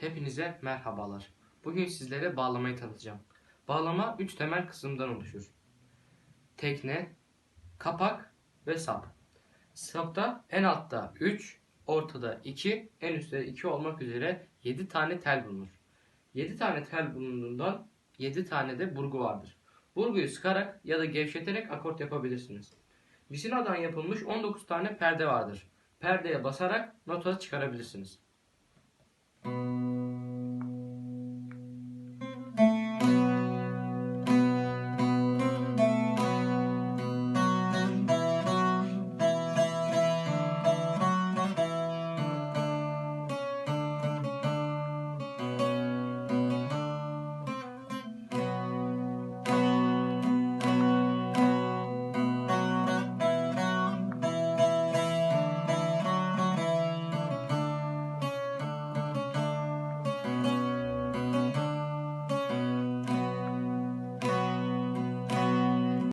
Hepinize merhabalar. Bugün sizlere bağlamayı tanıtacağım. Bağlama 3 temel kısımdan oluşur. Tekne, kapak ve sap. Sapta en altta 3, ortada 2, en üstte 2 olmak üzere 7 tane tel bulunur. 7 tane tel bulunduğundan 7 tane de burgu vardır. Burguyu sıkarak ya da gevşeterek akort yapabilirsiniz. Misinadan yapılmış 19 tane perde vardır. Perdeye basarak nota çıkarabilirsiniz. Müzik